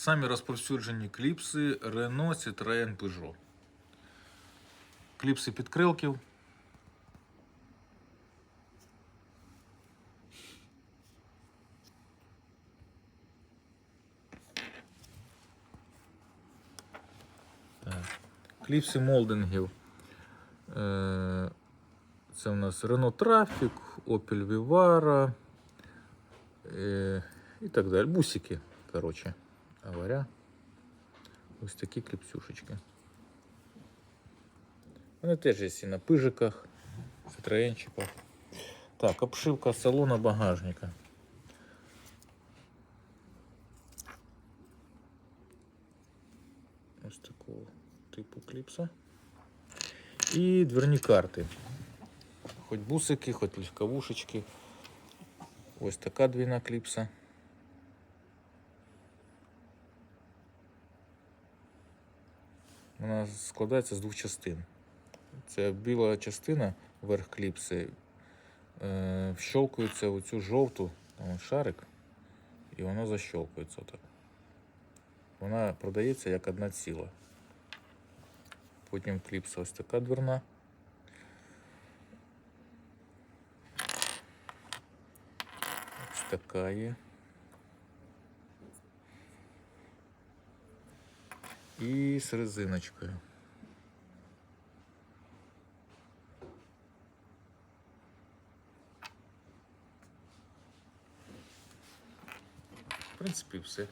Самі розповсюджені кліпси Renault, Citroën, Peugeot. Кліпси підкрилків. Кліпси молдингів. Е, Це у нас Renault Traffic, Opel Vivara і так далі. Бусики, коротше, говоря. Ось такі кліпсюшечки. Вони теж є і на пижиках, ситроенчиках. Так, обшивка салона багажника. Ось такого типу кліпса. І дверні карти. Хоч бусики, хоч легковушечки. Ось така двійна кліпса. Вона складається з двох частин. Це біла частина верх кліпси е, вщолкується в цю жовту там шарик, і воно защолкується так. Вона продається як одна ціла. Потім кліпса ось така дверна. Ось така є. І з резиночкою. В принципі, все.